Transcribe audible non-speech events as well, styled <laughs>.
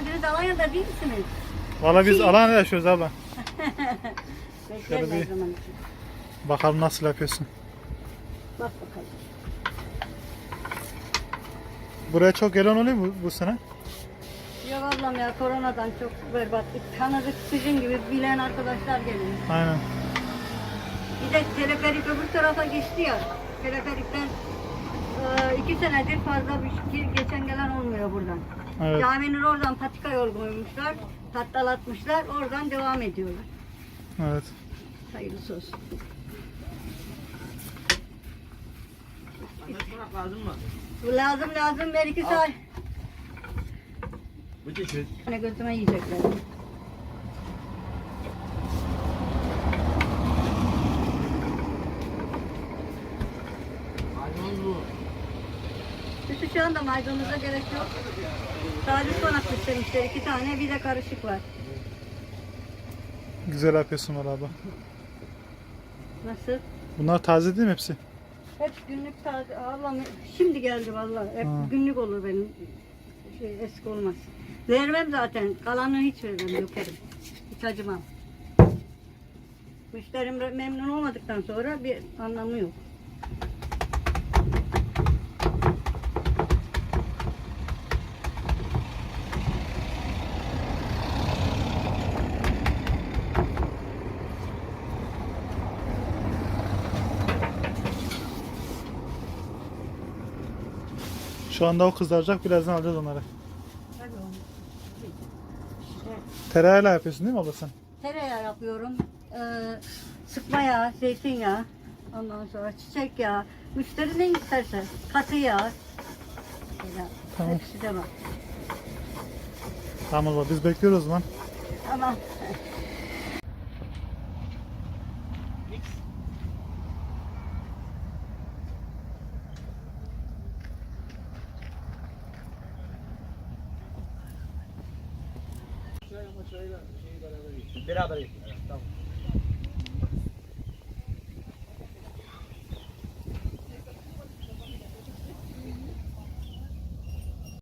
geldiniz Alanya'da değil misiniz? Valla biz Alanya'da yaşıyoruz abla. <laughs> Bekleriz bir-. Bakalım nasıl yapıyorsun. Bak bakalım. Buraya çok gelen oluyor mu bu, sene? Yok ablam ya koronadan çok berbattık. Tanıdık sizin gibi bilen arkadaşlar geliyor. Aynen. Bir de teleferik öbür tarafa geçti ya. Teleferikten e, iki senedir fazla bir şey geçen. Evet. Caminin oradan patika yol koymuşlar. Tattalatmışlar. Oradan devam ediyorlar. Evet. Hayırlısı olsun. lazım mı? Bu lazım lazım ver iki saat. Bu çeşit. Hani gözüme yiyecekler. Maydanoz bu. Sütü şu anda maydanoza gerek yok. Sadece sonak istemişler iki tane bir de karışık var. Güzel yapıyorsun valla abla. Nasıl? Bunlar taze değil mi hepsi? Hep günlük taze. Allah'ım şimdi geldi vallahi. Hep Ha. günlük olur benim. Şey eski olmaz. Vermem zaten. Kalanını hiç vermem. Dökerim. Hiç acımam. Müşterim memnun olmadıktan sonra bir anlamı yok. Şu anda o kızaracak. Birazdan alacağız onları. Tereyağıyla yapıyorsun değil mi abla sen? tereyağı yapıyorum. Ee, sıkma yağı, zeytinyağı. Ondan sonra çiçek yağı. Müşteri ne isterse. Katı yağ. Mesela Tamam. Hepsi de var. Tamam abla biz bekliyoruz o zaman. Tamam. Beraber yiyin. Tamam.